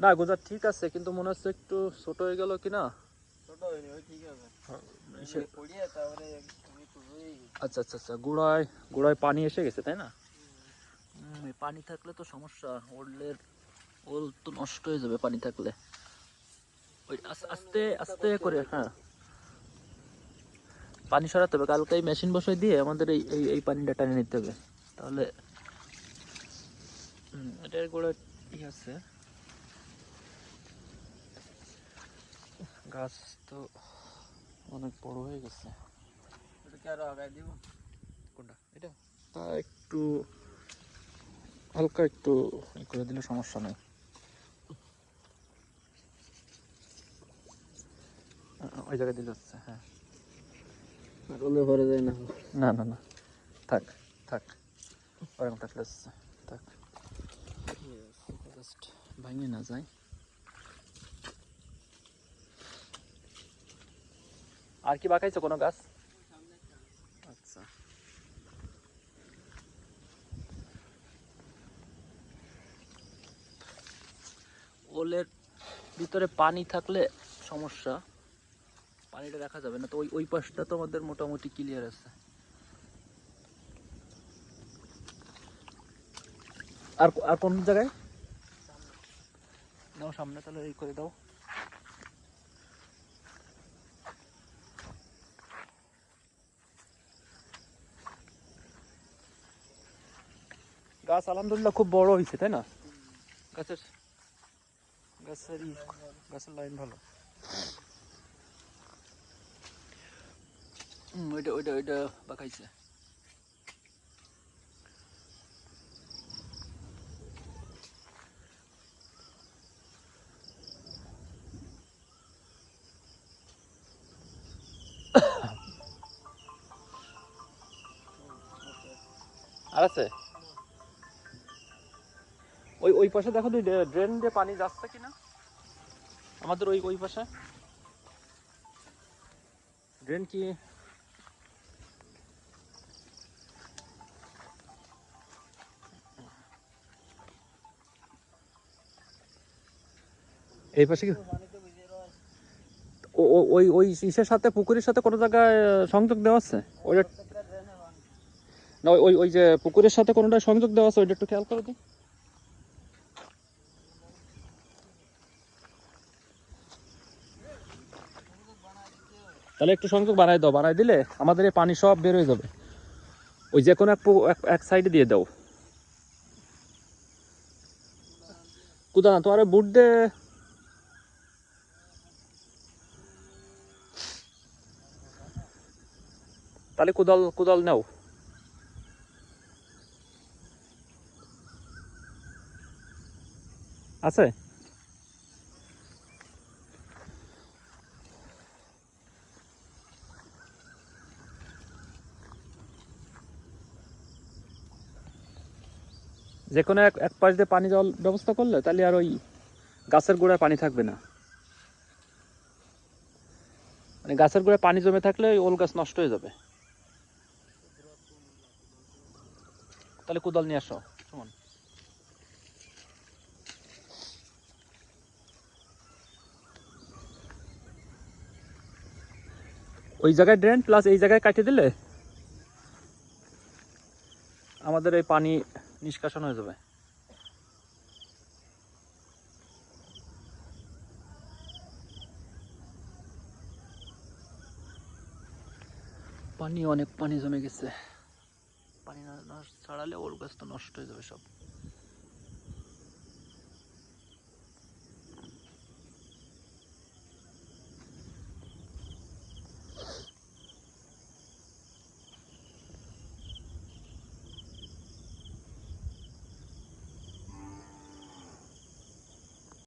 না গোজা ঠিক আছে কিন্তু মনে হচ্ছে একটু ছোট হয়ে গেল কি না ছোট হয়নি ওই ঠিক আছে। ইসে- পড়িয়ে তারপরে আমি তো রয়েই গেছি। আচ্ছা আচ্ছা আচ্ছা গোড়ায় গোড়ায় পানি এসে গেছে তাই না? পানি থাকলে তো সমস্যা ওলের ওল তো নষ্ট হয়ে যাবে পানি থাকলে। ওই আস্তে আস্তে করে হ্যাঁ। পানি সরাতে হবে কালকে এই মেশিন বসাই দিয়ে আমাদের এই এই পানিটা টানে নিতে হবে। তাহলে এটার গোড়ায় ই আছে। গাছ তো অনেক বড় হয়ে গেছে। এটা কি আরও আগায় দিব। কোনটা? এটা? তা একটু হালকা একটু করে দিলে সমস্যা নেই। ওই জায়গায় দিলে হচ্ছে হ্যাঁ। রোলে ভরে যায় না। না না না। থাক থাক। ওরকম থাকলে হচ্ছে থাক। জাস্ট ভাঙে না যায়। আর কি বাকাইছো কোনো গাছ? আচ্ছা। ওলের ভিতরে পানি থাকলে সমস্যা। পানিটা দেখা যাবে না, তো ওই ওই পাশটা তো আমাদের মোটামুটি ক্লিয়ার আছে। আর আর কোন জায়গায়? নাও সামনে, তাহলে এই করে দাও। গাছ আলহামদুলিল্লাহ খুব বড় হয়েছে তাই না? গাছের গাছের গাছের লাইন ভালো। ওইটা ওইটা ওইটা আর আছে? ওই ওই পাশে দেখো তুই ড্রেন দিয়ে পানি যাচ্ছে কিনা? আমাদের ওই ওই পাশে। ড্রেন কি? এই পাশে কি? ওই ওই ইসের সাথে, পুকুরের সাথে কোনো জায়গায় সংযোগ দেওয়া আছে? ওইটা না, ওই ওই যে পুকুরের সাথে কোনোটা সংযোগ দেওয়া আছে, ওইটা একটু খেয়াল করে দিই। তাহলে একটু সংযোগ বানাই দাও বানাই দিলে আমাদের এই পানি সব বের হয়ে যাবে। ওই যে কোনো এক সাইডে দিয়ে দাও। কুদা না তোমার বুট দে। তাহলে কোদাল কোদাল নাও। আছে? যে কোনো এক এক পাশ দিয়ে পানি জল ব্যবস্থা করলে তাহলে আর ওই গাছের গোড়ায় পানি থাকবে না। মানে গাছের গোড়ায় পানি জমে থাকলে ওই ওল গাছ নষ্ট হয়ে যাবে। তাহলে কোদাল নিয়ে আসো ওই জায়গায় ড্রেন প্লাস এই জায়গায় কাটিয়ে দিলে আমাদের এই পানি নিষ্কাশন হয়ে যাবে। পানি অনেক পানি জমে গেছে। পানি না ছাড়ালে ওর গাছ তো নষ্ট হয়ে যাবে সব।